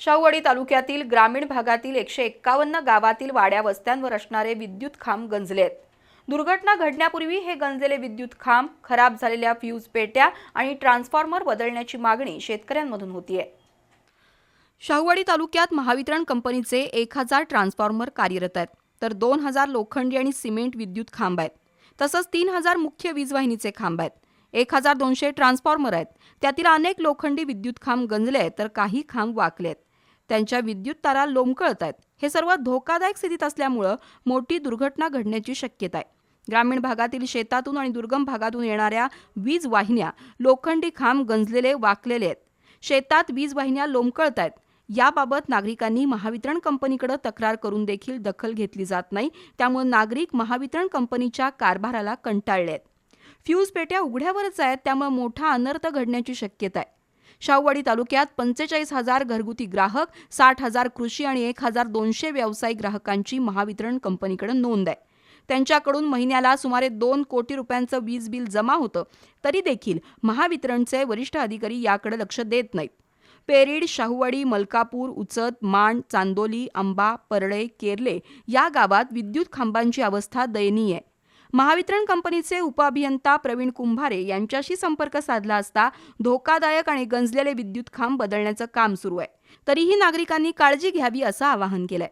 शाहूवाडी तालुक्यातील ग्रामीण भागातील एकशे एक्कावन्न गावातील वाड्या वस्त्यांवर असणारे विद्युत खांब गंजले आहेत. दुर्घटना घडण्यापूर्वी हे गंजलेले विद्युत खांब खराब झालेल्या फ्यूज पेट्या आणि ट्रान्सफॉर्मर बदलण्याची मागणी शेतकऱ्यांमधून होतीये. शाहूवाडी तालुक्यात महावितरण कंपनीचे एक हजार ट्रान्सफॉर्मर कार्यरत आहेत. तर दोन हजार लोखंडी आणि सिमेंट विद्युत खांब आहेत. तसंच तीन हजार मुख्य वीजवाहिनीचे खांब आहेत. एक हजार दोनशे ट्रान्सफॉर्मर आहेत. त्यातील अनेक लोखंडी विद्युत खांब गंजले आहेत तर काही खांब वाकले आहेत. त्यांच्या विद्युत तारा लोंबकळत आहेत. हे सर्व धोकादायक स्थितीत असल्यामुळं मोठी दुर्घटना घडण्याची शक्यता आहे. ग्रामीण भागातील शेतातून आणि दुर्गम भागातून येणाऱ्या वीज वाहिन्या लोखंडी खांब गंजलेले वाकलेले आहेत. शेतात वीज वाहिन्या लोंबकळत आहेत. याबाबत नागरिकांनी महावितरण कंपनीकडे तक्रार करून देखील दखल घेतली जात नाही. त्यामुळे नागरिक महावितरण कंपनीच्या कारभाराला कंटाळले आहेत. फ्यूज पेट्या उघड्यावरच आहेत. त्यामुळे मोठा अनर्थ घडण्याची शक्यता आहे. शाहूवाडी तालुक्यात पंचेचाळीस हजार घरगुती ग्राहक साठ हजार कृषी आणि एक हजार दोनशे व्यावसायिक ग्राहकांची महावितरण कंपनीकडे नोंद आहे. त्यांच्याकडून महिन्याला सुमारे दोन कोटी रुपयांचं वीज बिल जमा होतं तरी देखील महावितरणचे वरिष्ठ अधिकारी याकडे लक्ष देत नाहीत. पेरीड शाहूवाडी मलकापूर उचत मांड चांदोली आंबा परळे केरले या गावात विद्युत खांबांची अवस्था दयनीय आहे. महावितरण कंपनीचे उपअभियंता प्रवीण कुंभारे यांच्याशी संपर्क साधला असता धोकादायक आणि गंजलेले विद्युत खांब बदलण्याचं काम सुरू आहे. तरीही नागरिकांनी काळजी घ्यावी असं आवाहन केलंय.